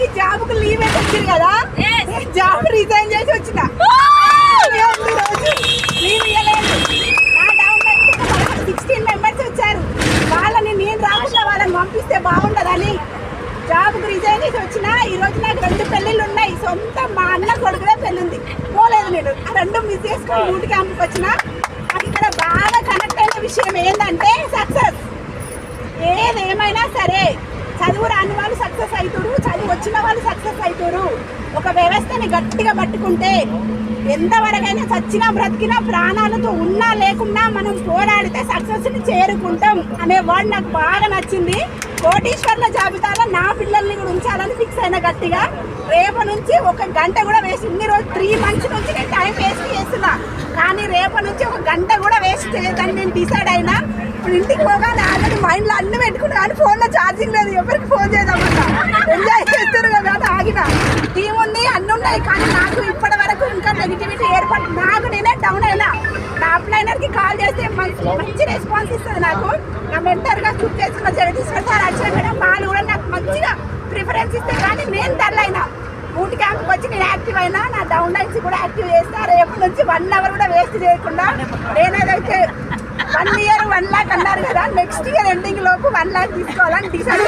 అందరికి జాబ్కు లీవ్ అయితే వచ్చింది కదా? జాబ్ రిజైన్ చేసి వచ్చిన. ఉంది రోజు లీవ్ ఇవ్వలేదు నా డౌన్ సిక్స్టీన్ మెంబర్స్ వచ్చారు. వాళ్ళని నేను రాకుండా వాళ్ళని పంపిస్తే బాగుండదని జాబ్కు రిజైన్ చేసి వచ్చిన. ఈ రోజు నాకు రెండు పెళ్ళిళ్ళు ఉన్నాయి. సొంత మా అన్న కొడుకునే పెళ్ళి ఉంది పోలేదు నేను. ఆ రెండు మిస్ చేసుకొని ఊటి క్యాంపుకి వచ్చిన. నాకు ఇక్కడ బాగా కనెక్ట్ అయిన విషయం ఏంటంటే సక్సెస్ ఏదేమైనా సరే చదువు రాని వాళ్ళు సక్సెస్ అవుతారు చదువు వచ్చిన వాళ్ళు సక్సెస్ అవుతారు ఒక వ్యవస్థని గట్టిగా పట్టుకుంటే ఎంతవరకైనా చచ్చినా బ్రతికినా ప్రాణాలతో ఉన్నా లేకున్నా మనం పోరాడితే సక్సెస్ని చేరుకుంటాం అనే వర్డ్ నాకు బాగా నచ్చింది. కోటీశ్వర్ల జాబితాలో నా పిల్లల్ని కూడా ఉంచాలని ఫిక్స్ అయిన గట్టిగా. రేపు నుంచి ఒక గంట కూడా వేసి ఇన్ని రోజు త్రీ మంత్స్ నుంచి నేను టైం వేస్ట్ చేస్తున్నా కానీ రేపు నుంచి ఒక గంట కూడా వేస్ట్ చేయదని నేను డిసైడ్ అయినా ఇప్పుడు ఇంటికి పోగానే ఆల్రెడీ మైండ్లో అన్ని పెట్టుకున్నా కానీ ఛార్జింగ్ లేదు. ఎవరికి ఫోన్ చేద్దామన్నా ఎంజాయ్ చేస్తారు కదా అని ఆగిన. టీం ఉంది అన్ని ఉన్నాయి కానీ నాకు ఇప్పటి వరకు ఇంకా నెగిటివిటీ ఏర్పడి నాకు నేనే డౌన్ అయినా. నా అప్లైనర్కి కాల్ చేస్తే మంచి మంచి రెస్పాన్స్ ఇస్తుంది నాకు. నా మెంటర్గా చూప్ చేసుకున్న జగదీశ్వర్ సార్ అక్షయ మేడం వాళ్ళు కూడా నాకు మంచిగా ప్రిఫరెన్స్ ఇస్తే కానీ నేను తరలైనా బూట్ క్యాంప్కి వచ్చి నేను యాక్టివ్ అయినా నా డౌన్ లైన్స్ కూడా యాక్టివ్ చేస్తా. రేపు నుంచి వన్ అవర్ కూడా వేస్ట్ చేయకుండా నేనేదైతే వన్ ఇయర్ వన్ లాక్ అన్నారు కదా నెక్స్ట్ ఇయర్ ఎండింగ్ లోపు వన్ లాక్ తీసుకోవాలని డిసైడ్